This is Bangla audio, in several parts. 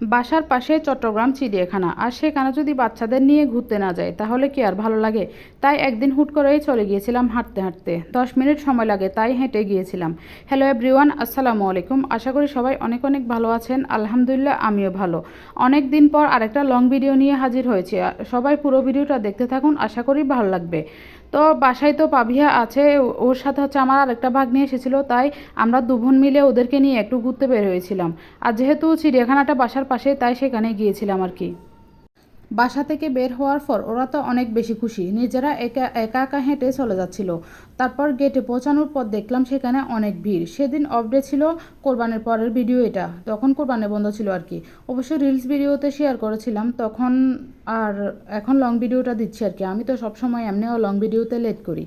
বাসার পাশে চট্টগ্রাম চিড়িয়াখানা। আর সেখানে যদি বাচ্চাদের নিয়ে ঘুরতে না যায়, তাহলে কি আর ভালো লাগে? তাই একদিন হুট করেই চলে গিয়েছিলাম হাঁটতে হাঁটতে। দশ মিনিট সময় লাগে, তাই হেঁটে গিয়েছিলাম। হ্যালো এভরিওয়ান, আসসালামু আলাইকুম। আশা করি সবাই অনেক অনেক ভালো আছেন। আলহামদুলিল্লাহ, আমিও ভালো। অনেক দিন পর আরেকটা লং ভিডিও নিয়ে হাজির হয়েছে। সবাই পুরো ভিডিওটা দেখতে থাকুন, আশা করি ভালো লাগবে। তো বাসায় তো পাভিয়া আছে, ওর সাথে হচ্ছে আমার আরেকটা ভাগ নিয়ে এসেছিল, তাই আমরা দুবন মিলে ওদেরকে নিয়ে একটু ঘুরতে বের হয়েছিলাম। আর যেহেতু চিড়িয়াখানাটা বাসার পাশে, তাই সেখানে গিয়েছিলাম আর কি। বাসা থেকে বের হওয়ার পর ওরা তো অনেক বেশি খুশি। নিজেরা একা একা একা হেঁটে চলে যাচ্ছিল। তারপর গেটে পৌঁছানোর পর দেখলাম সেখানে অনেক ভিড়। সেদিন অফডে ছিল কোরবানের পরের ভিডিও এটা। তখন কোরবানের বন্ধ ছিল আর কি। অবশ্য রিলস ভিডিওতে শেয়ার করেছিলাম। তখন আর এখন লং ভিডিওটা দিচ্ছি আর কি। আমি তো সবসময় এমনিও লং ভিডিওতে লেট করি।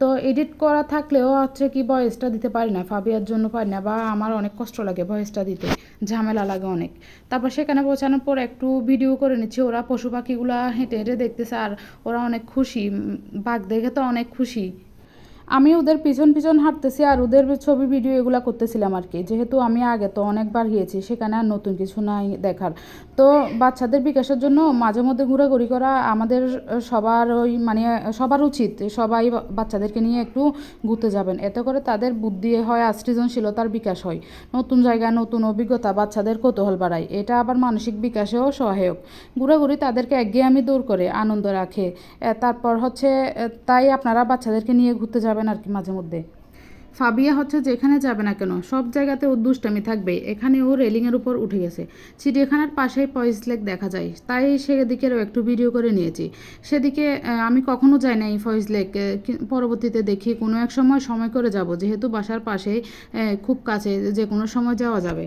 তো এডিট করা থাকলেও হচ্ছে কি ভয়েসটা দিতে পারি না, ফাবিয়ার জন্য পারি না বা আমার অনেক কষ্ট লাগে ভয়েসটা দিতে। ঝামেলা লাগে অনেক। তারপর সেখানে পৌঁছানোর পর একটু ভিডিও করে নিচ্ছি। ওরা পশু পাখিগুলো হেঁটে হেঁটে দেখতেছে আর ওরা অনেক খুশি। বাঘ দেখে তো অনেক খুশি। আমি ওদের পিছন পিছন হাঁটতেছি আর ওদের ছবি ভিডিও এগুলো করতেছিলাম আর কি। যেহেতু আমি আগে তো অনেকবার গিয়েছি, সেখানে আর নতুন কিছু নাই দেখার। তো বাচ্চাদের বিকাশের জন্য মাঝে মধ্যে ঘোরাঘুরি করা আমাদের সবার ওই মানে সবার উচিত সবাই বাচ্চাদেরকে নিয়ে একটু ঘুরতে যাবেন। এতে করে তাদের বুদ্ধি হয়, আর সৃজনশীলতার বিকাশ হয়। নতুন জায়গা, নতুন অভিজ্ঞতা, বাচ্চাদের কৌতূহল বাড়ায়। এটা আবার মানসিক বিকাশেও সহায়ক। ঘোরাঘুরি তাদেরকে একঘেয়ে আমি দূর করে, আনন্দ রাখে। তারপর হচ্ছে, তাই আপনারা বাচ্চাদেরকে নিয়ে ঘুরতে যাবেন। আর কি মাঝে মধ্যে। ফাবিয়া হচ্ছে যেখানে যাবে না কেন, সব জায়গাতে ও দুষ্টামি থাকবে। এখানে ও রেলিংয়ের উপর উঠে গেছে। চিড়িয়াখানার পাশেই পয়েস লেক দেখা যায়। তাই সেদিকেরও একটু ভিডিও করে নিয়েছি। সেদিকে আমি কখনো যাই না এই ফয়েজ লেক পরবর্তীতে দেখি কোনো এক সময় সময় করে যাব। যেহেতু বাসার পাশেই খুব কাছে, যে কোনো সময় যাওয়া যাবে।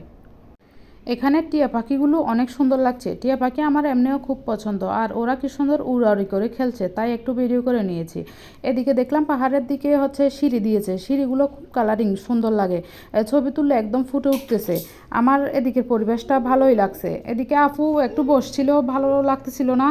এখানে টিয়া পাখিগুলো অনেক সুন্দর লাগছে। টিয়া পাখি আমার এমনিও খুব পছন্দ, আর ওরা কি সুন্দর উড়াউড়ি করে খেলছে, তাই একটু ভিডিও করে নিয়েছি। এদিকে দেখলাম পাহাড়ের দিকে হচ্ছে সিঁড়ি দিয়েছে, সিঁড়িগুলো খুব কালারিং সুন্দর লাগে। ছবি তুললে একদম ফুটে উঠতেছে। আমার এদিকের পরিবেশটা ভালোই লাগছে। এদিকে আপু একটু বসছিল, ভালো লাগতেছিল না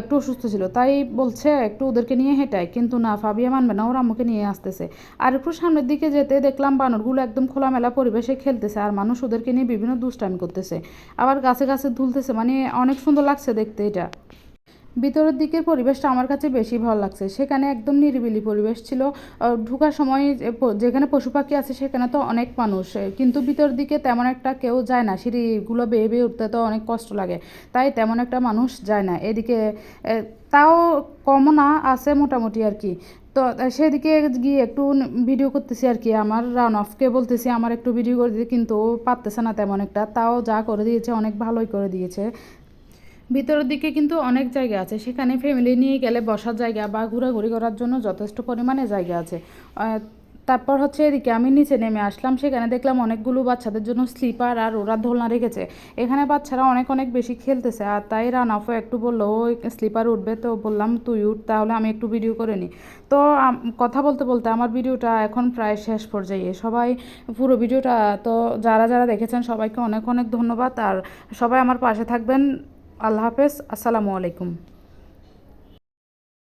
একটু অসুস্থ ছিল, তাই বলছে একটু ওদেরকে নিয়ে হেঁটাই, কিন্তু না, ফাবিয়া মানবে না, ওরা আমাকে নিয়ে আসতেছে। আর একটু সামনের দিকে যেতে দেখলাম বানরগুলো একদম খোলামেলা পরিবেশে খেলতেছে, আর মানুষ ওদেরকে নিয়ে বিভিন্ন দুষ্টামি করতেছে। আবার গাছে গাছে ধুলতেছে মানে অনেক সুন্দর লাগছে দেখতে এটা। ভিতরের দিকের পরিবেশটা আমার কাছে বেশি ভালো লাগছে। সেখানে একদম নিরিবিলি পরিবেশ ছিল। ঢুকার সময় যেখানে পশু পাখি আছে সেখানে তো অনেক মানুষ। কিন্তু ভিতর দিকে তেমন একটা কেউ যায় না। সিঁড়িগুলো বেয়ে বেয়ে উঠতে তো অনেক কষ্ট লাগে। তাই তেমন একটা মানুষ যায় না। এদিকে তাও কমও না, আছে মোটামুটি আর কি। তো সেদিকে গিয়ে একটু ভিডিও করতেছি আর কি। আমার রান অফকে বলতেছি, আমার একটু ভিডিও করে দিতে, কিন্তু পারতেছে না তেমন একটা। তাও যা করে দিয়েছে, অনেক ভালোই করে দিয়েছে। ভিতরের দিকে কিন্তু অনেক জায়গা আছে। সেখানে ফ্যামিলি নিয়ে গেলে বসার জায়গা বা ঘোরাঘুরি করার জন্য যথেষ্ট পরিমাণে জায়গা আছে। তারপর হচ্ছে এদিকে আমি নিচে নেমে আসলাম, সেখানে দেখলাম অনেকগুলো বাচ্চাদের জন্য স্লিপার আর ওরা দোলনা রেখেছে। এখানে বাচ্চারা অনেক অনেক বেশি খেলতেছে আর তাই রানাফও একটু বলল ও স্লিপার উঠবে তো। বললাম, তুই উঠ, তাহলে আমি একটু ভিডিও করে নিই। তো কথা বলতে বলতে আমার ভিডিওটা এখন প্রায় শেষ পর্যায়ে। সবাই পুরো ভিডিওটা, তো যারা যারা দেখেছেন সবাইকে অনেক অনেক ধন্যবাদ। আর সবাই আমার পাশে থাকবেন। আল্লাহ হাফেজ। আসসালামু আলাইকুম।